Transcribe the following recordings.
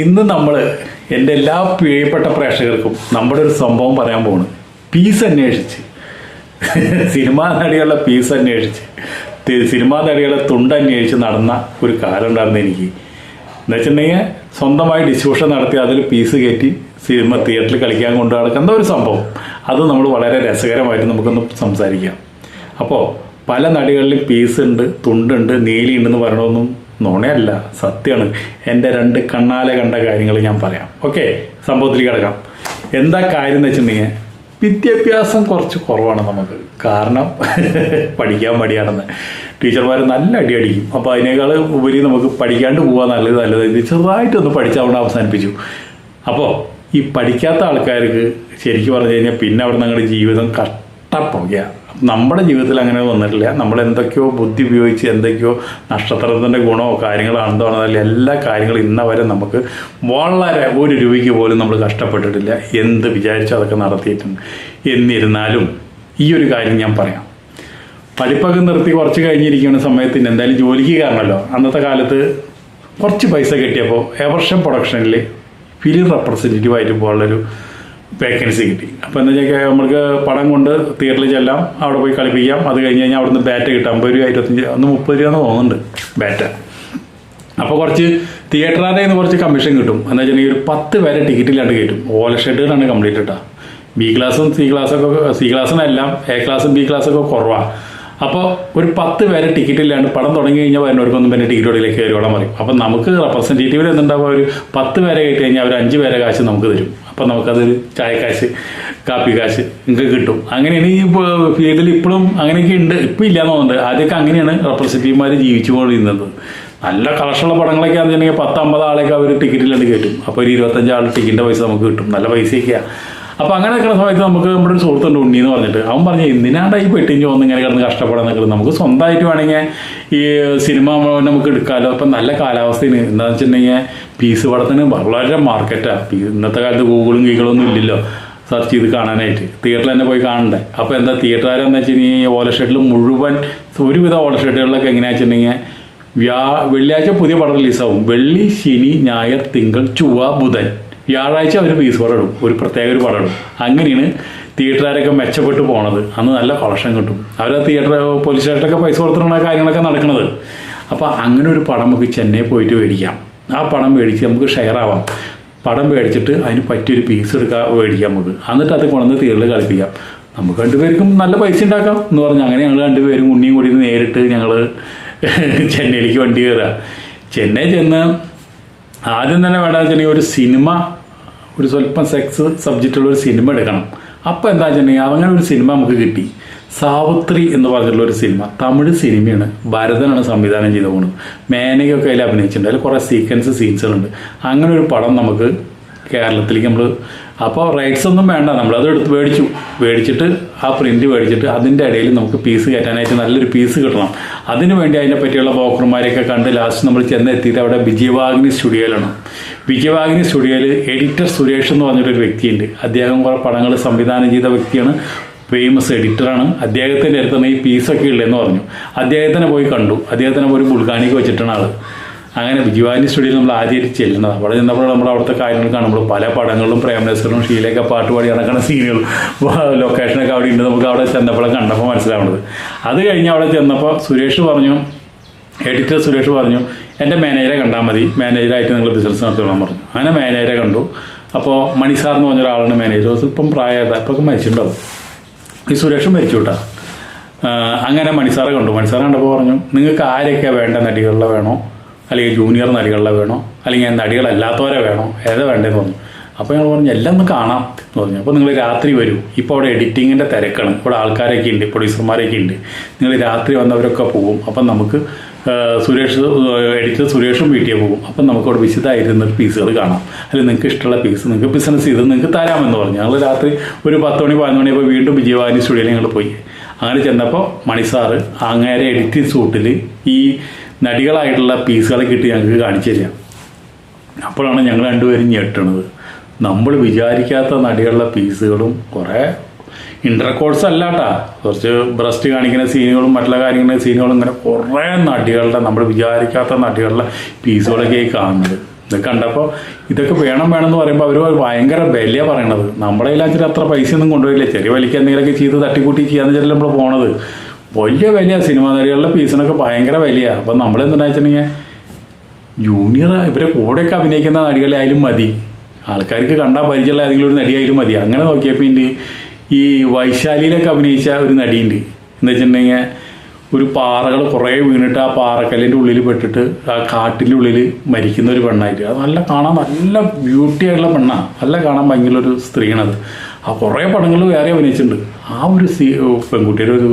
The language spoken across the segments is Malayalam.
ഇന്ന് നമ്മൾ എന്റെ എല്ലാ പ്രിയപ്പെട്ട പ്രേക്ഷകർക്കും നമ്മുടെ ഒരു സംഭവം പറയാൻ പോണ് പീസ് അന്വേഷിച്ച്. സിനിമാ നടികളുടെ പീസ് അന്വേഷിച്ച്. സിനിമാ നടികളുടെ തുണ്ട് അന്വേഷിച്ച് നടന്ന ഒരു കാലം ഉണ്ടായിരുന്നു എനിക്ക്. എന്ന് വെച്ചിട്ടുണ്ടെങ്കിൽ സ്വന്തമായി ഡിസ്ട്രിബ്യൂഷൻ നടത്തി അതിൽ പീസ് കയറ്റി സിനിമ തിയേറ്ററിൽ കളിക്കാൻ കൊണ്ടു നടക്കുന്ന ഒരു സംഭവം? അത് നമ്മൾ വളരെ രസകരമായിട്ട് നമുക്കൊന്ന് സംസാരിക്കാം. അപ്പോൾ പല നടികളിലും പീസ് ഉണ്ട് തുണ്ടുണ്ട് നീലിയുണ്ടെന്ന് പറയണമെന്നും നുണയല്ല സത്യമാണ് എന്റെ രണ്ട് കണ്ണാലെ കണ്ട കാര്യങ്ങൾ ഞാൻ പറയാം. ഓക്കെ സംഭവത്തിലേക്ക് കിടക്കാം. എന്താ കാര്യം എന്ന് വെച്ചിട്ടുണ്ടെങ്കിൽ വിദ്യാഭ്യാസം കുറച്ച് കുറവാണ് നമുക്ക്. കാരണം പഠിക്കാൻ മടിയാണെന്ന്. ടീച്ചർമാർ നല്ല അടി അടിക്കും. അപ്പോൾ അതിനേക്കാൾ ഉപരി നമുക്ക് പഠിക്കാണ്ട് പോകാൻ നല്ലത് നല്ലത് ഇത് ചെറുതായിട്ടൊന്ന് പഠിച്ച് അവസാനിപ്പിച്ചു. അപ്പോൾ ഈ പഠിക്കാത്ത ആൾക്കാർക്ക് ശരിക്കും പറഞ്ഞു കഴിഞ്ഞാൽ പിന്നെ അവിടെ ഞങ്ങളുടെ ജീവിതം കട്ടപ്പുകയാണ് നമ്മുടെ ജീവിതത്തിൽ അങ്ങനെ വന്നിട്ടില്ല. നമ്മൾ എന്തൊക്കെയോ ബുദ്ധി ഉപയോഗിച്ച് എന്തൊക്കെയോ നക്ഷത്രത്തിന്റെ ഗുണമോ കാര്യങ്ങളോ എന്താണെന്നല്ല എല്ലാ കാര്യങ്ങളും ഇന്ന വരെ നമുക്ക് വളരെ ഒരു രൂപയ്ക്ക് പോലും നമ്മൾ കഷ്ടപ്പെട്ടിട്ടില്ല. എന്ത് വിചാരിച്ചോ അതൊക്കെ നടത്തിയിട്ടുണ്ട്. എന്നിരുന്നാലും ഈ ഒരു കാര്യം ഞാൻ പറയാം. പഠിപ്പൊക്കെ നിർത്തി കുറച്ച് കഴിഞ്ഞിരിക്കുന്ന സമയത്ത് എന്തായാലും ജോലിക്ക് കാരണമല്ലോ അന്നത്തെ കാലത്ത് കുറച്ച് പൈസ കിട്ടിയപ്പോൾ എവർഷം പ്രൊഡക്ഷനിൽ ഫിലിം റെപ്രസെന്റേറ്റീവ് ആയിട്ട് പോകാനുള്ളൊരു വേക്കൻസി കിട്ടി. അപ്പോൾ എന്താ വെച്ചാൽ നമ്മൾക്ക് പടം കൊണ്ട് തിയേറ്ററിൽ ചെല്ലാം അവിടെ പോയി കളിപ്പിക്കാം. അത് കഴിഞ്ഞ് കഴിഞ്ഞാൽ അവിടുന്ന് ബാറ്റ് കിട്ടാം. അമ്പത് രൂപ ഇരുപത്തഞ്ച് ഒന്ന് മുപ്പത് രൂപ എന്ന് തോന്നുന്നുണ്ട് ബാറ്റ് അപ്പോൾ കുറച്ച് തിയേറ്ററിൽ നിന്ന് കുറച്ച് കമ്മീഷൻ കിട്ടും. എന്ന് വെച്ചിട്ടുണ്ടെങ്കിൽ ഒരു പത്ത് പേരെ ടിക്കറ്റിലാണ്ട് കയറ്റും. ഓല ഷെഡുകളാണ് കംപ്ലീറ്റ് ഇട്ടാ. ബി ക്ലാസ്സും സി ക്ലാസ്സൊക്കെ സി ക്ലാസ്സിനെല്ലാം എ ക്ലാസ്സും ബി ക്ലാസ്സൊക്കെ കുറവാണ് അപ്പോൾ ഒരു പത്ത് പേരെ ടിക്കറ്റ് ഇല്ലാണ്ട് പടം തുടങ്ങി കഴിഞ്ഞാൽ വരുന്നവർക്കൊന്നും പിന്നെ ടിക്കറ്റ് ഓടിയിലേക്ക് കയറിയോളാൻ പറയും. അപ്പം നമുക്ക് റെപ്രസെന്റേറ്റീവിൽ എന്തുണ്ടാവുക ഒരു പത്ത് പേരെ കയറ്റി കഴിഞ്ഞാൽ അവർ അഞ്ച് പേരെ കാശ് നമുക്ക് തരും. അപ്പം നമുക്കത് കാശ് കാപ്പി കാശ് നിങ്ങൾക്ക് കിട്ടും. അങ്ങനെയാണ് ഈ ഫീൽഡിൽ ഇപ്പോഴും അങ്ങനെയൊക്കെ ഉണ്ട്. ഇപ്പം ഇല്ലാന്ന് തോന്നുന്നുണ്ട്. ആദ്യമൊക്കെ അങ്ങനെയാണ് റെപ്രസെന്റേറ്റീവ്മാർ ജീവിച്ചുകൊണ്ടിരുന്നത്. നല്ല കളക്ഷനുള്ള പടങ്ങളൊക്കെ ആണെന്നുണ്ടെങ്കിൽ പത്ത് അമ്പത് ആളെയൊക്കെ അവർ ടിക്കറ്റിലാണ് കയറ്റും അപ്പോൾ ഒരു ഇരുപത്തഞ്ച് ആൾ ടിക്കറ്റിന്റെ പൈസ നമുക്ക് കിട്ടും. നല്ല പൈസയൊക്കെയാണ് അപ്പോൾ അങ്ങനെ നിൽക്കുന്ന സമയത്ത് നമുക്ക് നമ്മുടെ ഒരു സുഹൃത്തുണ്ട് ഉണ്ണി എന്ന് പറഞ്ഞിട്ട്. അവൻ പറഞ്ഞു എന്തിനാണ്ടാ ഈ പെട്ടിഞ്ച് വന്ന് ഇങ്ങനെ കിടന്ന് കഷ്ടപ്പെടാൻ നിൽക്കുന്നത് നമുക്ക് സ്വന്തമായിട്ട് വേണമെങ്കിൽ ഈ സിനിമ നമുക്ക് എടുക്കാമല്ലോ അപ്പം നല്ല കാലാവസ്ഥയിൽ എന്താണെന്ന് വെച്ചിട്ടുണ്ടെങ്കിൽ പീസ് പടത്തിന് വളരെ മാർക്കറ്റാണ് ഇന്നത്തെ കാലത്ത് ഗൂഗിളും ഗീഗിളൊന്നും ഇല്ലല്ലോ. സെർച്ച് ചെയ്ത് കാണാനായിട്ട്. തിയേറ്ററിൽ തന്നെ പോയി കാണണ്ടേ? അപ്പോൾ എന്താ തിയേറ്ററുകാരെന്ന് വെച്ച് കഴിഞ്ഞാൽ ഓല ഷെഡിൽ മുഴുവൻ ഒരുവിധ ഓല ഷെഡുകളിലൊക്കെ എങ്ങനെയാ വെച്ചിട്ടുണ്ടെങ്കിൽ വ്യാ വെള്ളിയാഴ്ച പുതിയ പടം റിലീസാവും വെള്ളി ശനി ഞായർ തിങ്കൾ ചുവ ബുധൻ. വ്യാഴാഴ്ച അവർ പീസ് പടം ഒരു പ്രത്യേക ഒരു പടം ഇടും. അങ്ങനെയാണ് തിയേറ്ററുകാരൊക്കെ മെച്ചപ്പെട്ട് പോണത്. അന്ന് നല്ല കളക്ഷൻ കിട്ടും. അവർ തിയേറ്റർ പോലീസ് പൈസ കൊടുത്തിട്ടുള്ള കാര്യങ്ങളൊക്കെ നടക്കുന്നത് അപ്പോൾ അങ്ങനെ ഒരു പടം നമുക്ക് ചെന്നൈ പോയിട്ട് മേടിക്കാം. ആ പടം മേടിച്ച് നമുക്ക് ഷെയർ ആവാം. പടം മേടിച്ചിട്ട് അതിന് പറ്റിയൊരു പീസ് എടുക്കാൻ മേടിക്കാം നമുക്ക്. എന്നിട്ട് അത് കൊണ്ടുവന്ന് തിയേറ്ററിൽ കളിപ്പിക്കാം. നമുക്ക് രണ്ടുപേർക്കും നല്ല പൈസ ഉണ്ടാക്കാം എന്ന് പറഞ്ഞാൽ അങ്ങനെ ഞങ്ങൾ രണ്ടുപേരും ഉണ്ണിയും കൂടി നേരിട്ട് ഞങ്ങൾ ചെന്നൈയിലേക്ക് വണ്ടി കയറുക. ചെന്നൈ ചെന്ന് ആദ്യം തന്നെ വേണമെന്ന് വെച്ചിട്ടുണ്ടെങ്കിൽ ഒരു സിനിമ ഒരു സ്വല്പം സെക്സ് സബ്ജക്റ്റുള്ള ഒരു സിനിമ എടുക്കണം. അപ്പോൾ എന്താ വെച്ചിട്ടുണ്ടെങ്കിൽ അങ്ങനെ ഒരു സിനിമ നമുക്ക് കിട്ടി. സാവിത്രി എന്ന് പറഞ്ഞിട്ടുള്ള ഒരു സിനിമ തമിഴ് സിനിമയാണ് ഭരതനാണ് സംവിധാനം ചെയ്ത പോകുന്നത് മേനകയൊക്കെ അതിൽ അഭിനയിച്ചിട്ടുണ്ട്. അതിൽ കുറേ സീക്വൻസ് സീൻസുകളുണ്ട് അങ്ങനെ ഒരു പടം നമുക്ക് കേരളത്തിലേക്ക് നമ്മൾ അപ്പോൾ റൈറ്റ്സ് ഒന്നും വേണ്ട. നമ്മളത് എടുത്ത് മേടിച്ചു. മേടിച്ചിട്ട് ആ പ്രിന്റ് മേടിച്ചിട്ട് അതിന്റെ ഇടയിൽ നമുക്ക് പീസ് കയറ്റാനായിട്ട് നല്ലൊരു പീസ് കിട്ടണം. അതിനു വേണ്ടി അതിനെ പറ്റിയുള്ള ബ്രോക്കർമാരെയൊക്കെ കണ്ട് ലാസ്റ്റ് നമ്മൾ ചെന്നെത്തിയിട്ട് അവിടെ വിജയവാഗ്നി സ്റ്റുഡിയോയിലാണ് വിജയവാഹിനി സ്റ്റുഡിയോയിൽ എഡിറ്റർ സുരേഷ് എന്ന് പറഞ്ഞിട്ടൊരു വ്യക്തിയുണ്ട്. അദ്ദേഹം കുറേ പടങ്ങൾ സംവിധാനം ചെയ്ത വ്യക്തിയാണ്. ഫേമസ് എഡിറ്ററാണ്. അദ്ദേഹത്തിന്റെ അടുത്താണ് ഈ പീസൊക്കെ ഉള്ളതെന്ന് പറഞ്ഞു. അദ്ദേഹത്തിനെ പോയി കണ്ടു. അദ്ദേഹത്തിനെ പോയി ബുൾഗാനിക്ക് വെച്ചിട്ടാണ് ആൾ അങ്ങനെ വിജയവാഹിനി സ്റ്റുഡിയോയിൽ നമ്മൾ ആദ്യമായിട്ട് ചെല്ലുന്നത്. അവിടെ ചെന്നപ്പോൾ നമ്മൾ അവിടുത്തെ കാര്യങ്ങൾ കാണുമ്പോൾ പല പടങ്ങളിലും പ്രേമനസറും ഷീലയൊക്കെ പാട്ട് പാടി നടക്കുന്ന സീനുകളും ലൊക്കേഷനൊക്കെ അവിടെ ഉണ്ട്. നമുക്ക് അവിടെ ചെന്നപ്പോഴും കണ്ടപ്പോൾ മനസ്സിലാവുന്നത്. അത് കഴിഞ്ഞ് അവിടെ ചെന്നപ്പോൾ സുരേഷ് പറഞ്ഞു എഡിറ്റർ സുരേഷ് പറഞ്ഞു എന്റെ മാനേജറെ കണ്ടാൽ മതി. മാനേജറായിട്ട് നിങ്ങൾ ബിസിനസ് നടത്തിയോളാൻ പറഞ്ഞു. അങ്ങനെ മാനേജറെ കണ്ടു. അപ്പോൾ മണി സാർ എന്ന് പറഞ്ഞ ഒരാളാണ് മാനേജർ. സ്വല്പം പ്രായത അപ്പോൾ മരിച്ചിട്ടുണ്ടാവും. ഈ സുരേഷ് മരിച്ചു വിട്ടാ അങ്ങനെ മണിസാറെ കണ്ടു. മണിസാറെ കണ്ടപ്പോൾ പറഞ്ഞു നിങ്ങൾക്ക് ആരൊക്കെ വേണ്ട? നടികളിലെ വേണോ? അല്ലെങ്കിൽ ജൂനിയർ നടികളിലെ വേണോ? അല്ലെങ്കിൽ നടികളല്ലാത്തവരെ വേണോ? ഏതാ വേണ്ടതെന്ന് പറഞ്ഞു. അപ്പോൾ ഞങ്ങൾ പറഞ്ഞു എല്ലാം ഒന്ന് കാണാം എന്ന് പറഞ്ഞു. അപ്പോൾ നിങ്ങൾ രാത്രി വരൂ. ഇപ്പോൾ അവിടെ എഡിറ്റിങ്ങിന്റെ തിരക്കാണ്. ഇവിടെ ആൾക്കാരൊക്കെ ഉണ്ട് പ്രൊഡ്യൂസർമാരൊക്കെ ഉണ്ട്. നിങ്ങൾ രാത്രി വന്നവരൊക്കെ പോകും. അപ്പം നമുക്ക് സുരേഷ് എഡിറ്റർ സുരേഷും വീട്ടിൽ പോകും. അപ്പം നമുക്ക് അവിടെ വിശദമായിരുന്ന പീസുകൾ കാണാം. അല്ലെങ്കിൽ നിങ്ങൾക്ക് ഇഷ്ടമുള്ള പീസ് നിങ്ങൾക്ക് ബിസിനസ് ചെയ്ത് നിങ്ങൾക്ക് തരാമെന്ന് പറഞ്ഞു. ഞങ്ങൾ രാത്രി ഒരു പത്ത് മണി പതിനൊന്ന് മണിയപ്പോൾ വീണ്ടും വിജയവാഹിനി സ്റ്റുഡിയോയിൽ ഞങ്ങൾ പോയി. അങ്ങനെ ചെന്നപ്പോൾ മണിസാറ് അങ്ങേരെ എഡിറ്റിംഗ് സൂട്ടിൽ ഈ നടികളായിട്ടുള്ള പീസുകൾ കിട്ടി ഞങ്ങൾക്ക് കാണിച്ചു തരിക. അപ്പോഴാണ് ഞങ്ങൾ രണ്ടുപേരും ഞെട്ടണത്. നമ്മൾ വിചാരിക്കാത്ത നടികളുടെ പീസുകളും കുറേ ഇന്റർകോഴ്സ് അല്ല കേട്ടാ കുറച്ച് ബ്രസ്റ്റ് കാണിക്കുന്ന സീനുകളും മറ്റുള്ള കാര്യങ്ങളും സീനുകളും ഇങ്ങനെ കുറേ നടികളുടെ നമ്മൾ വിചാരിക്കാത്ത നടികളുടെ പീസുകളൊക്കെ ഈ കാണുന്നത്. ഇത് കണ്ടപ്പോൾ ഇതൊക്കെ വേണം വേണം എന്ന് പറയുമ്പോൾ അവർ ഭയങ്കര വില പറയണത്. നമ്മുടെ ഇല്ലാച്ചിട്ട് അത്ര പൈസയൊന്നും കൊണ്ടുവരില്ല ചെറിയ വലിക്ക് എന്തെങ്കിലുമൊക്കെ ചെയ്ത് തട്ടിക്കൂട്ടി ചെയ്യാന്ന് വെച്ചാൽ നമ്മൾ പോണത്. വലിയ വലിയ സിനിമ നടികളുടെ പീസിനൊക്കെ ഭയങ്കര വിലയാണ് അപ്പം നമ്മളെന്താ വെച്ചിട്ടുണ്ടെങ്കിൽ ജൂനിയർ ഇവരെ കൂടെയൊക്കെ അഭിനയിക്കുന്ന നടികളെ ആയാലും മതി. ആൾക്കാർക്ക് കണ്ടാൽ പരിചയമുള്ള ഏതെങ്കിലും ഒരു നടിയായാലും മതി. അങ്ങനെ നോക്കിയപ്പോൾ ഇതിന്റെ ഈ വൈശാലിയിലൊക്കെ അഭിനയിച്ച ഒരു നടിയുണ്ട്. എന്ന് വെച്ചിട്ടുണ്ടെങ്കിൽ ഒരു പാറകൾ കുറേ വീണിട്ട് ആ പാറക്കല്ലിന്റെ ഉള്ളിൽ പെട്ടിട്ട് ആ കാട്ടിന്റെ ഉള്ളിൽ മരിക്കുന്ന ഒരു പെണ്ണായിട്ട്. അത് നല്ല കാണാൻ നല്ല ബ്യൂട്ടി ആയിട്ടുള്ള പെണ്ണാണ്. നല്ല കാണാൻ ഭയങ്കര ഒരു സ്ത്രീയാണത് ആ കുറേ പടങ്ങൾ വേറെ അഭിനയിച്ചിട്ടുണ്ട്. ആ ഒരു സീ പെൺകുട്ടിയുടെ ഒരു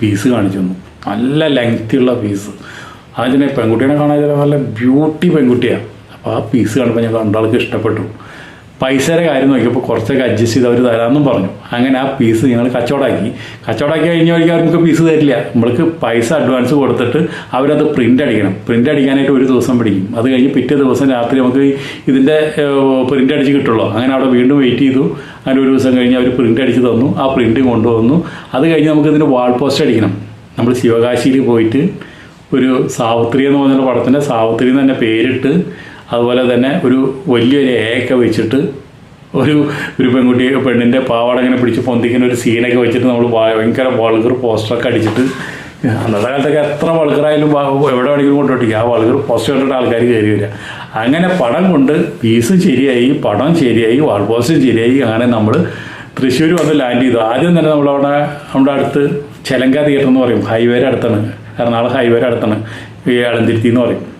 പീസ് കാണിച്ചു തന്നു. നല്ല ലെങ്ത്തിയുള്ള പീസ് അതിനെ പെൺകുട്ടീനെ കാണാൻ നല്ല ബ്യൂട്ടി പെൺകുട്ടിയാണ്. അപ്പോൾ ആ പീസ് കണ്ടപ്പോൾ ഞാൻ രണ്ടാൾക്ക് ഇഷ്ടപ്പെട്ടു. പൈസയുടെ കാര്യം നോക്കിയപ്പോൾ കുറച്ചൊക്കെ അഡ്ജസ്റ്റ് ചെയ്ത് അവർ തരാമെന്നും പറഞ്ഞു. അങ്ങനെ ആ പീസ് ഞങ്ങൾ കച്ചവടമാക്കി കച്ചവടമാക്കി കഴിഞ്ഞ വഴിക്ക് അവർക്ക് പീസ് തരില്ല. നമ്മൾക്ക് പൈസ അഡ്വാൻസ് കൊടുത്തിട്ട് അവരത് പ്രിന്റ് അടിക്കണം. പ്രിന്റ് അടിക്കാനായിട്ട് ഒരു ദിവസം പിടിക്കും. അത് കഴിഞ്ഞ് പിറ്റേ ദിവസം രാത്രി നമുക്ക് ഇതിന്റെ പ്രിന്റ് അടിച്ച് കിട്ടുള്ളൂ. അങ്ങനെ അവിടെ വീണ്ടും വെയിറ്റ് ചെയ്തു. അങ്ങനെ ഒരു ദിവസം കഴിഞ്ഞ് അവർ പ്രിന്റ് അടിച്ച് തന്നു. ആ പ്രിന്റ് കൊണ്ടുവന്നു. അത് കഴിഞ്ഞ് നമുക്ക് ഇതിന്റെ വാൾ പോസ്റ്റ് അടിക്കണം. നമ്മൾ ശിവകാശിയിൽ പോയിട്ട് ഒരു സാവിത്രി എന്ന് പറഞ്ഞൊരു പടത്തിന്റെ സാവിത്രി എന്ന് തന്നെ പേരിട്ട് അതുപോലെ തന്നെ ഒരു വലിയൊരു ഏക്ക വെച്ചിട്ട് ഒരു ഒരു പെൺകുട്ടി പെണ്ണിന്റെ പാവാട ഇങ്ങനെ പിടിച്ച് പൊന്തിക്കുന്ന ഒരു സീനൊക്കെ വെച്ചിട്ട് നമ്മൾ ഭയങ്കര വൾഗർ പോസ്റ്ററൊക്കെ അടിച്ചിട്ട് അന്നത്തെ കാലത്തൊക്കെ എത്ര വൾഗറായാലും എവിടെ വേണമെങ്കിലും കൊണ്ടുപോട്ടിക്കുക ആ വൾഗർ പോസ്റ്റർ കണ്ടിട്ട് ആൾക്കാർ കയറി വരിക. അങ്ങനെ പടം കൊണ്ട് പീസും ശരിയായി പടം ശരിയായി വാൾ പോസ്റ്റും ശരിയായി അങ്ങനെ നമ്മൾ തൃശ്ശൂർ വന്ന് ലാൻഡ് ചെയ്തു. ആദ്യം തന്നെ നമ്മളവിടെ നമ്മുടെ അടുത്ത് ചെലങ്ക തിയേറ്റർ എന്ന് പറയും. ഹൈവേയുടെ അടുത്താണ്. എറണാകുളം ഹൈവേയുടെ അടുത്താണ്. ഈ അളന്തിരുത്തി എന്ന് പറയും.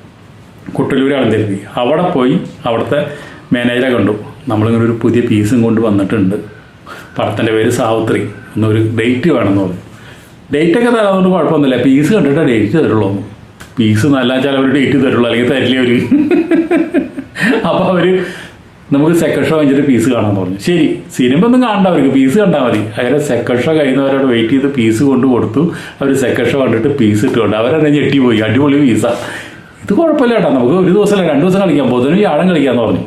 കുട്ടലൂർ അളന്തിരുത്തി അവിടെ പോയി അവിടുത്തെ മാനേജറെ കണ്ടു. നമ്മളിങ്ങനെ ഒരു പുതിയ പീസും കൊണ്ട് വന്നിട്ടുണ്ട്. പടത്തിന്റെ പേര് സാവിത്രി എന്നൊരു ഡേറ്റ് വേണമെന്ന് പറഞ്ഞു. ഡേറ്റൊക്കെ തരാതുകൊണ്ട് കുഴപ്പമൊന്നുമില്ല. പീസ് കണ്ടിട്ട് ഡേറ്റ് തരുള്ളൂ. പീസ് നല്ല വെച്ചാൽ അവർ ഡേറ്റ് തരുള്ളൂ. അല്ലെങ്കിൽ തരില്ല അവർ അപ്പോൾ അവർ നമുക്ക് സെക്കൻഡ് ഷോ കഴിഞ്ഞിട്ട് പീസ് കാണാൻ പറഞ്ഞു. ശരി സിനിമ ഒന്നും കാണണ്ട അവർക്ക്. പീസ് കണ്ടാൽ മതി. അങ്ങനെ സെക്കൻഡ് ഷോ കഴിയുന്നവരോട് വെയിറ്റ് ചെയ്ത് പീസ് കൊണ്ട് കൊടുത്തു. അവർ സെക്കൻഡ് ഷോ കണ്ടിട്ട് പീസ് ഇട്ടുകൊണ്ട്. അവരെന്നെ ഞെട്ടിപ്പോയി. അടിപൊളി പീസ ഇത് കുഴപ്പമില്ല കേട്ടോ. നമുക്ക് ഒരു ദിവസമല്ല രണ്ട് ദിവസം കളിക്കാം. ബുധനും വ്യാഴം കളിക്കാമെന്ന് പറഞ്ഞു.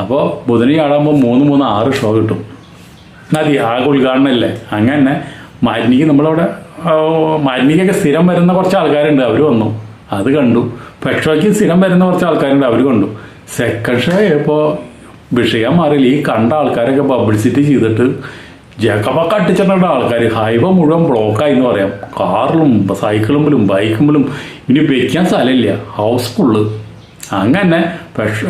അപ്പോൾ ബുധനും വ്യാഴാകുമ്പോൾ മൂന്ന് മൂന്ന് ആറ് ഷോ കിട്ടും. മതി ആകെ ഉദ്ഘാടനമല്ലേ? അങ്ങനെ മാലിനിക്ക് നമ്മളവിടെ മാലിനിക്കൊക്കെ സ്ഥിരം വരുന്ന കുറച്ച് ആൾക്കാരുണ്ട്. അവർ വന്നു. അത് കണ്ടു. പക്ഷോയ്ക്ക് സ്ഥിരം വരുന്ന കുറച്ച് ആൾക്കാരുണ്ട്. അവർ കണ്ടു. സെക്കൻഡ് ഷോ ഇപ്പോൾ വിഷയം മാറിയില്ല. ഈ കണ്ട ആൾക്കാരൊക്കെ പബ്ലിസിറ്റി ചെയ്തിട്ട് ജക്കപ്പൊക്കെ അട്ടിച്ചിട്ടുണ്ട് ആൾക്കാർ ഹൈവേ മുഴുവൻ ബ്ലോക്കായി എന്ന് പറയാം. കാറിലും സൈക്കിളുമ്പിലും ബൈക്കുമ്പിലും ഇനി വെക്കാൻ സ്ഥലമില്ല. ഹൗസ് ഫുള്ള് അങ്ങനെ പക്ഷേ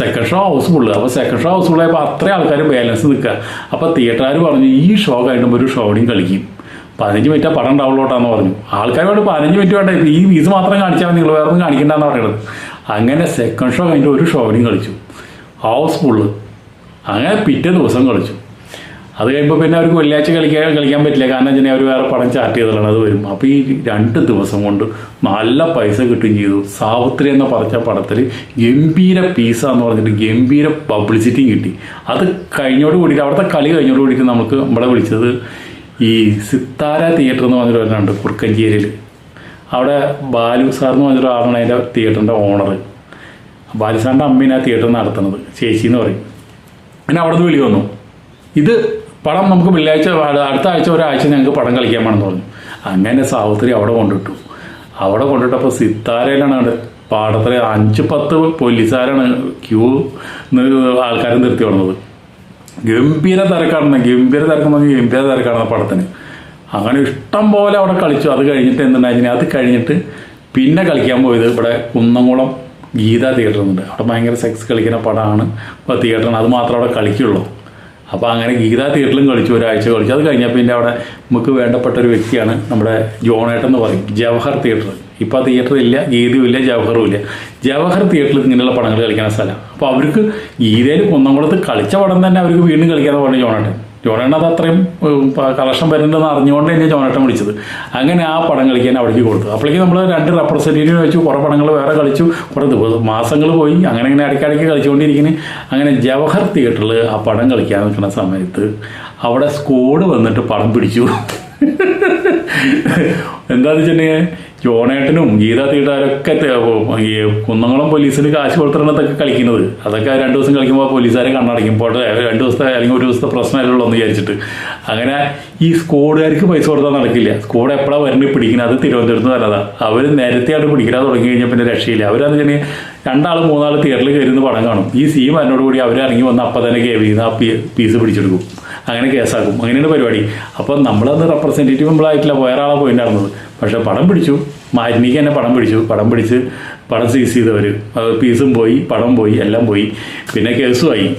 സെക്കൻഡ് ഷോ ഹൗസ് ഫുള്ള് അപ്പോൾ സെക്കൻഡ് ഷോ ഹൗസ് ഫുള്ളായപ്പോൾ അത്രയും ആൾക്കാർ ബാലൻസ് നിൽക്കുക അപ്പോൾ തിയേറ്ററുകാർ പറഞ്ഞു ഈ ഷോ കഴിയുമ്പോൾ ഒരു ഷോയും കളിക്കും. പതിനഞ്ച് മിനിറ്റ് പടം ഉണ്ടാവുള്ളൂട്ടാന്ന് പറഞ്ഞു. ആൾക്കാർ വേണ്ട പതിനഞ്ച് മിനിറ്റ് വേണ്ട? ഈ ഇത് മാത്രം കാണിച്ചാൽ നിങ്ങൾ വേറെ ഒന്നും കാണിക്കണ്ടെന്ന് പറയുന്നത് അങ്ങനെ സെക്കൻഡ് ഷോ കഴിഞ്ഞിട്ട് ഒരു ഷോയും കളിച്ചു. ഹൗസ് ഫുള്ള് അങ്ങനെ പിറ്റേ ദിവസം കളിച്ചു. അത് കഴിയുമ്പോൾ പിന്നെ അവർക്ക് വെള്ളിയാഴ്ച കളിക്കാൻ കളിക്കാൻ പറ്റില്ല. കാരണം വെച്ചാൽ അവർ വേറെ പടം ചാർട്ട് ചെയ്തതാണ് അത് വരും. അപ്പോൾ ഈ രണ്ട് ദിവസം കൊണ്ട് നല്ല പൈസ കിട്ടുകയും ചെയ്തു. സാവിത്രി എന്ന പറഞ്ഞ പടത്തിൽ ഗംഭീര പീസ എന്ന് പറഞ്ഞിട്ട് ഗംഭീര പബ്ലിസിറ്റിയും കിട്ടി. അത് കഴിഞ്ഞോട് കൂടിയിട്ട് അവിടുത്തെ കളി കഴിഞ്ഞോട് കൂടിയിട്ട് നമുക്ക് നമ്മളെ വിളിച്ചത് ഈ സിത്താര തിയേറ്റർ എന്ന് പറഞ്ഞൊരു ഒരെണ്ണമുണ്ട് കുറുക്കഞ്ചേരിയിൽ അവിടെ ബാലു സാർ എന്ന് പറഞ്ഞൊരു ആളാണ് അതിന്റെ തിയേറ്ററിന്റെ ഓണർ ബാലുസാറിന്റെ അമ്മീനെ ആ തിയേറ്റർ നടത്തുന്നത്. ചേച്ചി എന്ന് പറയും. പിന്നെ അവിടെ നിന്ന് വിളി വന്നു. ഇത് പടം നമുക്ക് വെള്ളിയാഴ്ച അടുത്ത ആഴ്ച ഒരാഴ്ച ഞങ്ങൾക്ക് പടം കളിക്കാൻ വേണമെന്ന് പറഞ്ഞു. അങ്ങനെ സാവിത്രി അവിടെ കൊണ്ടിട്ടു. അവിടെ കൊണ്ടിട്ടപ്പോൾ സിത്താരയിലാണ് അവിടെ പാടത്തിലെ അഞ്ച് പത്ത് പോലീസുകാരാണ് ക്യൂ ആൾക്കാരെ നിർത്തി വന്നത്. ഗംഭീര തിരക്കാണെന്ന് ഗംഭീര തിരക്കെന്ന് പറഞ്ഞാൽ ഗംഭീര തിരക്കാണെന്ന് പടത്തിന്. അങ്ങനെ ഇഷ്ടം പോലെ അവിടെ കളിച്ചു. അത് കഴിഞ്ഞിട്ട് എന്തുണ്ടായിരുന്നു അത് കഴിഞ്ഞിട്ട് പിന്നെ കളിക്കാൻ പോയത് ഇവിടെ കുന്നംകുളം ഗീത തിയേറ്റർ ഉണ്ട് അവിടെ ഭയങ്കര സെക്സ് കളിക്കുന്ന പടമാണ്. ഇപ്പോൾ തിയേറ്ററാണ് അത് മാത്രമേ അവിടെ കളിക്കുള്ളൂ. അപ്പോൾ അങ്ങനെ ഗീത തിയേറ്ററിലും കളിച്ചു ഒരാഴ്ച കളിച്ചു. അത് കഴിഞ്ഞപ്പോൾ പിന്നെ അവിടെ നമുക്ക് വേണ്ടപ്പെട്ട ഒരു വ്യക്തിയാണ് നമ്മുടെ ജോണേട്ടൻ എന്ന് പറയും ജവഹർ തിയേറ്റർ. ഇപ്പോൾ ആ തിയേറ്റർ ഇല്ല ഗീതയും ഇല്ല ജവഹറും ഇല്ല. ജവഹർ തിയേറ്ററിൽ ഇങ്ങനെയുള്ള പടങ്ങൾ കളിക്കുന്ന സ്ഥലം. അപ്പോൾ അവർക്ക് ഗീതയിൽ കുന്നംകുളത്ത് കളിച്ച പടം തന്നെ അവർക്ക് വീണ്ടും കളിക്കാതെ പറഞ്ഞു ജോണേട്ടൻ. ജോണേട്ടൻ അത് അത്രയും കളക്ഷൻ വരുന്നുണ്ടെന്ന് അറിഞ്ഞുകൊണ്ട് തന്നെ ജോണേട്ടൻ വിളിച്ചത്. അങ്ങനെ ആ പടം കളിക്കാൻ അവിടേക്ക് കൊടുത്തു അപ്പോഴേക്ക് നമ്മൾ രണ്ട് റെപ്രസെന്റേറ്റീവ് വെച്ചു കുറേ പടങ്ങൾ വേറെ കളിച്ചു കുറേ ദിവസം മാസങ്ങൾ പോയി. അങ്ങനെ ഇങ്ങനെ ഇടയ്ക്കിടയ്ക്ക് കളിച്ചുകൊണ്ടിരിക്കുന്നു. അങ്ങനെ ജവഹർ തിയേറ്ററിൽ ആ പടം കളിക്കാൻ നിൽക്കുന്ന സമയത്ത് അവിടെ സ്കോഡ് വന്നിട്ട് പടം പിടിച്ചു. എന്താണെന്ന് വെച്ചിട്ടുണ്ടെങ്കിൽ ജോണേട്ടനും ഗീതാ തീട്ടാരൊക്കെ ഈ കുന്നംകുളം പോലീസിന് കാശ് കൊടുത്തിടത്തൊക്കെ കളിക്കുന്നത്. അതൊക്കെ രണ്ട് ദിവസം കളിക്കുമ്പോൾ പോലീസുകാരെ കണ്ണടയ്ക്കും പോട്ടെ രണ്ട് ദിവസത്തെ അല്ലെങ്കിൽ ഒരു ദിവസത്തെ പ്രശ്നമല്ലല്ലോ എന്ന് വിചാരിച്ചിട്ട്. അങ്ങനെ ഈ സ്കോഡുകാർക്ക് പൈസ കൊടുത്താൽ നടക്കില്ല. സ്കോഡ് എപ്പോഴാണ് വരുന്നത് പിടിക്കുന്നത് അത് തിരുവനന്തപുരത്ത് നല്ലതാണ് അവർ നേരത്തെ ആണ് പിടിക്കാൻ തുടങ്ങി കഴിഞ്ഞാൽ പിന്നെ രക്ഷയില്ല. അവരാന്ന് വെച്ചാൽ രണ്ടാൾ മൂന്നാൾ തിയേറ്ററിൽ കയറുന്ന പടം കാണും. ഈ സീം വരുന്നതോട് കൂടി അവർ ഇറങ്ങി വന്ന് അപ്പം തന്നെ കേ ആ പീസ് പിടിച്ചെടുക്കും. അങ്ങനെ കേസാക്കും. അങ്ങനെയാണ് പരിപാടി. അപ്പം നമ്മളത് റെപ്രസെന്റേറ്റീവ് നമ്മളായിട്ടില്ല. വേറെ ആളെ പോയിണ്ടായിരുന്നത്. പക്ഷെ പടം പിടിച്ചു. മാറ്റിനിക്ക് തന്നെ പടം പിടിച്ചു. പടം പിടിച്ച് പടം സീസ് ചെയ്തവർ പീസും പോയി പടം പോയി എല്ലാം പോയി. പിന്നെ കേസുമായി.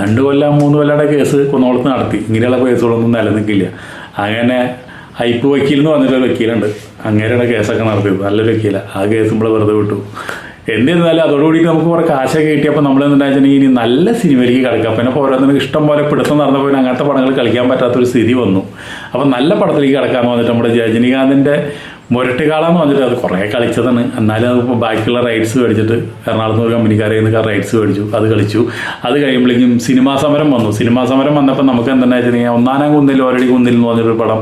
രണ്ട് കൊല്ലം മൂന്ന് കൊല്ലയുടെ കേസ് കുന്നോളത്ത് നടത്തി. ഇങ്ങനെയുള്ള കേസുകളൊന്നും നിലനിൽക്കില്ല. അങ്ങനെ ഐപ്പ് വക്കീൽ എന്ന് പറഞ്ഞിട്ടൊരു വക്കീലുണ്ട്. അങ്ങനെയുള്ള കേസൊക്കെ നടത്തിയത്. നല്ലൊരു വക്കീല. ആ കേസ് നമ്മൾ വെറുതെ വിട്ടു. എന്നിരുന്നാലും അതോടുകൂടി നമുക്ക് കുറേ കാശൊക്കെ കിട്ടിയപ്പോൾ നമ്മൾ എന്താണെന്നുവെച്ചിട്ടുണ്ടെങ്കിൽ ഇനി നല്ല സിനിമയിലേക്ക് കളിക്കാം പിന്നെ ഇപ്പോൾ ഓരോന്നിനും ഇഷ്ടം പോലെ പിടുത്തം നടന്നപ്പോൾ അങ്ങനത്തെ പടങ്ങൾ കളിക്കാൻ പറ്റാത്തൊരു സ്ഥിതി വന്നു. അപ്പം നല്ല പടത്തിലേക്ക് കിടക്കാമെന്ന് പറഞ്ഞിട്ട് നമ്മുടെ രജനീകാന്തിന്റെ മുരട്ടുകാളെന്ന് പറഞ്ഞിട്ട് അത് കുറേ കളിച്ചതാണ്. എന്നാലും അത് ബാക്കിയുള്ള റൈറ്റ്സ് മേടിച്ചിട്ട് എറണാകുളത്ത് ഒരു കമ്പനിക്കാരെ നിന്ന് റൈറ്റ്സ് മേടിച്ചു. അത് കളിച്ചു. അത് കഴിയുമ്പോഴേക്കും സിനിമാ സമരം വന്നു. സിനിമാ സമരം വന്നപ്പോൾ നമുക്ക് എന്താണെന്ന് വെച്ചിട്ടുണ്ടെങ്കിൽ ഒന്നാനാം കുന്നിൽ ഓരടി കുന്നിൽ എന്ന് പറഞ്ഞൊരു പടം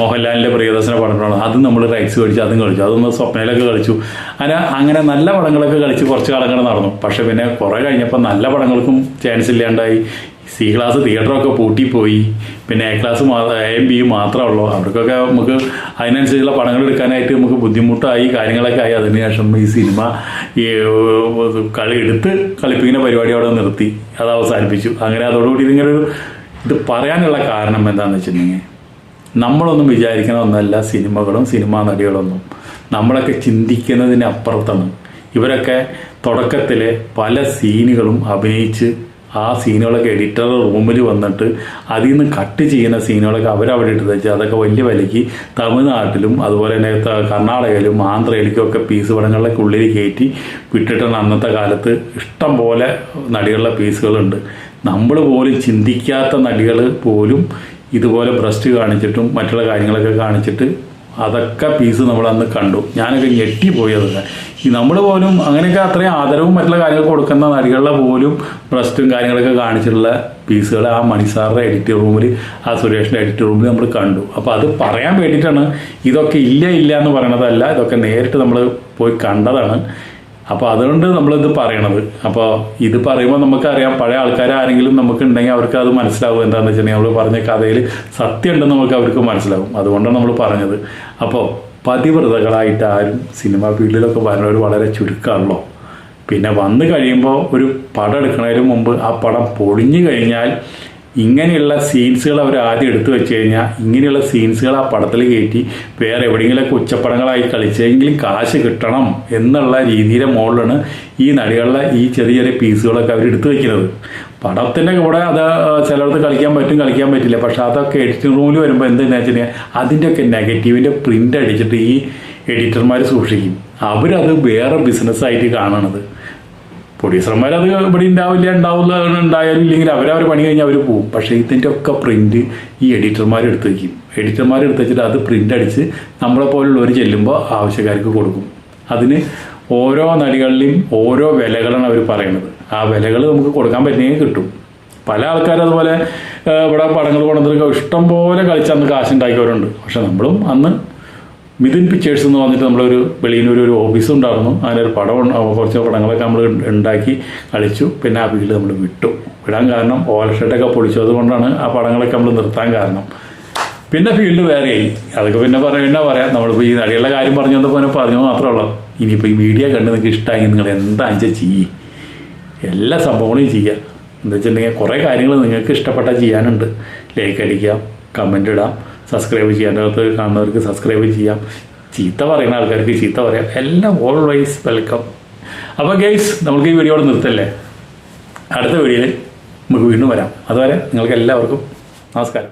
മോഹൻലാലിന്റെ പ്രിയദർശന പടങ്ങളാണ്. അത് നമ്മൾ റൈറ്റ്സ് കളിച്ചു അതും കളിച്ചു. അതൊന്ന് സ്വപ്നയിലൊക്കെ കളിച്ചു. അങ്ങനെ അങ്ങനെ നല്ല പടങ്ങളൊക്കെ കളിച്ച് കുറച്ച് കാലങ്ങൾ നടന്നു. പക്ഷേ പിന്നെ കുറേ കഴിഞ്ഞപ്പോൾ നല്ല പടങ്ങൾക്കും ചാൻസ് ഇല്ലാണ്ടായി. സി ക്ലാസ് തിയേറ്ററൊക്കെ പൂട്ടിപ്പോയി. പിന്നെ എ ക്ലാസ് എയും ബിയും മാത്രമേ ഉള്ളൂ. അവർക്കൊക്കെ നമുക്ക് അതിനനുസരിച്ചുള്ള പടങ്ങൾ എടുക്കാനായിട്ട് നമുക്ക് ബുദ്ധിമുട്ടായി കാര്യങ്ങളൊക്കെ ആയി. അതിനുശേഷം ഈ സിനിമ ഈ കളി എടുത്ത് കളിപ്പിക്കുന്ന പരിപാടി അവിടെ നിർത്തി. അത് അവസാനിപ്പിച്ചു. അങ്ങനെ അതോടുകൂടി ഇതിങ്ങനെ ഒരു ഇത് പറയാനുള്ള കാരണം എന്താണെന്ന് വെച്ചിട്ടുണ്ടെങ്കിൽ നമ്മളൊന്നും വിചാരിക്കുന്ന ഒന്നല്ല സിനിമകളും സിനിമാ നടികളൊന്നും. നമ്മളൊക്കെ ചിന്തിക്കുന്നതിന് അപ്പുറത്താണ്. ഇവരൊക്കെ തുടക്കത്തിൽ പല സീനുകളും അഭിനയിച്ച് ആ സീനുകളൊക്കെ എഡിറ്റർ റൂമിൽ വന്നിട്ട് അതിൽ നിന്ന് കട്ട് ചെയ്യുന്ന സീനുകളൊക്കെ അവരവിടെ ഇട്ട് വെച്ച് അതൊക്കെ വലിയ വിലയ്ക്ക് തമിഴ്നാട്ടിലും അതുപോലെ തന്നെ കർണാടകയിലും ആന്ധ്രയിലേക്കും ഒക്കെ പീസ് പടങ്ങളിലൊക്കെ ഉള്ളിൽ കയറ്റി വിട്ടിട്ടാണ് അന്നത്തെ കാലത്ത് ഇഷ്ടം പോലെ നടികളുടെ പീസുകളുണ്ട്. നമ്മൾ പോലും ചിന്തിക്കാത്ത നടികൾ പോലും ഇതുപോലെ ബ്രസ്റ്റ് കാണിച്ചിട്ടും മറ്റുള്ള കാര്യങ്ങളൊക്കെ കാണിച്ചിട്ട് അതൊക്കെ പീസ് നമ്മൾ അന്ന് കണ്ടു. ഞാനൊക്കെ ഞെട്ടിപ്പോയി അതൊക്കെ. ഈ നമ്മൾ പോലും അങ്ങനെയൊക്കെ അത്രയും ആദരവും മറ്റുള്ള കാര്യങ്ങൾ കൊടുക്കുന്ന നടികളുടെ പോലും ബ്രസ്റ്റും കാര്യങ്ങളൊക്കെ കാണിച്ചിട്ടുള്ള പീസുകൾ ആ മണിസാറിന്റെ എഡിറ്റ് റൂമിൽ ആ സുരേഷിന്റെ എഡിറ്റ് റൂമിൽ നമ്മൾ കണ്ടു. അപ്പോൾ അത് പറയാൻ വേണ്ടിയിട്ടാണ് ഇതൊക്കെ ഇല്ല ഇല്ല എന്ന് പറയണതല്ല. ഇതൊക്കെ നേരിട്ട് നമ്മൾ പോയി കണ്ടതാണ്. അപ്പോൾ അതുകൊണ്ട് നമ്മളിത് പറയണത്? അപ്പോൾ ഇത് പറയുമ്പോൾ നമുക്കറിയാം പഴയ ആൾക്കാർ ആരെങ്കിലും നമുക്ക് ഉണ്ടെങ്കിൽ അവർക്ക് അത് മനസ്സിലാവും. എന്താണെന്ന് വെച്ചിട്ടുണ്ടെങ്കിൽ നമ്മൾ പറഞ്ഞ കഥയിൽ സത്യം ഉണ്ടെന്ന് നമുക്ക് അവർക്ക് മനസ്സിലാവും. അതുകൊണ്ടാണ് നമ്മൾ പറഞ്ഞത്. അപ്പോൾ പതിവ്രതകളായിട്ട് ആരും സിനിമ ഫീൽഡിലൊക്കെ വരുന്നവർ വളരെ ചുരുക്കമാണല്ലോ പിന്നെ വന്നു കഴിയുമ്പോൾ ഒരു പടം എടുക്കുന്നതിന് മുമ്പ് ആ പടം പൊളിഞ്ഞു കഴിഞ്ഞാൽ ഇങ്ങനെയുള്ള സീൻസുകൾ അവർ ആദ്യം എടുത്തു വെച്ച് കഴിഞ്ഞാൽ ഇങ്ങനെയുള്ള സീൻസുകൾ ആ പടത്തിൽ കയറ്റി വേറെ എവിടെയെങ്കിലൊക്കെ ഉച്ചപ്പടങ്ങളായി കളിച്ചെങ്കിലും കാശ് കിട്ടണം എന്നുള്ള രീതിയിലെ മുകളിലാണ് ഈ നടികളുടെ ഈ ചെറിയ ചെറിയ പീസുകളൊക്കെ അവർ എടുത്തു വയ്ക്കുന്നത് പടത്തിന്റെ കൂടെ അത് ചിലർക്ക് കളിക്കാൻ പറ്റും കളിക്കാൻ പറ്റില്ല. പക്ഷെ അതൊക്കെ എഡിറ്റിംഗ് റൂമിൽ വരുമ്പോൾ എന്താണെന്ന് വെച്ചിട്ടുണ്ടെങ്കിൽ അതിന്റെയൊക്കെ നെഗറ്റീവിന്റെ പ്രിന്റ് അടിച്ചിട്ട് ഈ എഡിറ്റർമാർ സൂക്ഷിക്കും. അവരത് വേറെ ബിസിനസ്സായിട്ട് കാണണത്. പ്രൊഡ്യൂസർമാർ അത് ഇവിടെ ഉണ്ടാവില്ല ഉണ്ടാവില്ല ഉണ്ടായാലും ഇല്ലെങ്കിൽ അവരവർ പണി കഴിഞ്ഞാൽ അവർ പോകും പക്ഷേ ഇതിന്റെ ഒക്കെ പ്രിന്റ് ഈ എഡിറ്റർമാർ എടുത്ത് വയ്ക്കും. എഡിറ്റർമാർ എടുത്ത് വെച്ചിട്ട് അത് പ്രിന്റ് അടിച്ച് നമ്മളെ പോലുള്ളവർ ചെല്ലുമ്പോൾ ആവശ്യക്കാർക്ക് കൊടുക്കും. അതിന് ഓരോ നടികളിലെയും ഓരോ വിലകളാണ് അവർ പറയുന്നത്. ആ വിലകൾ നമുക്ക് കൊടുക്കാൻ പറ്റുമെങ്കിൽ കിട്ടും. പല ആൾക്കാരും അതുപോലെ ഇവിടെ പടങ്ങൾ കൊണ്ടുവന്നിട്ട് ഇഷ്ടം പോലെ കളിച്ചന്ന് കാശുണ്ടാക്കിയവരുണ്ട്. പക്ഷെ നമ്മളും അന്ന് മിഥുൻ പിക്ചേഴ്സ് എന്ന് പറഞ്ഞിട്ട് നമ്മളൊരു വെളിയിലൊരു ഒരു ഓഫീസ് ഉണ്ടായിരുന്നു. അതിനൊരു പടം കുറച്ച് പടങ്ങളൊക്കെ നമ്മൾ ഉണ്ടാക്കി കളിച്ചു. പിന്നെ ആ വീട് നമ്മൾ വിട്ടു. വിടാൻ കാരണം ഓലഷട്ടൊക്കെ പൊളിച്ചു അതുകൊണ്ടാണ് ആ പടങ്ങളൊക്കെ നമ്മൾ നിർത്താൻ കാരണം. പിന്നെ ഫീൽഡ് വേറെയായി അതൊക്കെ പിന്നെ പറയണ്ട പറയാം? നമ്മളിപ്പോൾ ഈ നടികളുടെ കാര്യം പറഞ്ഞു വന്നപ്പോൾ പറഞ്ഞു മാത്രമേ ഉള്ളൂ. ഇനിയിപ്പോൾ ഈ മീഡിയ കണ്ട് നിങ്ങൾക്ക് ഇഷ്ടമായി നിങ്ങൾ എന്താ വെച്ചാൽ ചെയ്യും എല്ലാ സംഭവങ്ങളും ചെയ്യുക എന്താ വെച്ചിട്ടുണ്ടെങ്കിൽ കുറേ കാര്യങ്ങൾ നിങ്ങൾക്ക് ഇഷ്ടപ്പെട്ടാൽ ചെയ്യാനുണ്ട്. ലൈക്ക് അടിക്കാം കമന്റ് ഇടാം. സബ്സ്ക്രൈബ് ചെയ്യാം അതിനകത്ത് കാണുന്നവർക്ക് സബ്സ്ക്രൈബ് ചെയ്യാം. ചീത്ത പറയുന്ന ആൾക്കാർക്ക് ചീത്ത പറയാം. എല്ലാം ഓൾവൈസ് വെൽക്കം അപ്പോൾ ഗൈസ് നമുക്ക് ഈ വീഡിയോ നിർത്തല്ലേ? അടുത്ത വീഡിയോയിൽ നമുക്ക് വീണ്ടും വരാം. അതുവരെ നിങ്ങൾക്ക് എല്ലാവർക്കും നമസ്കാരം.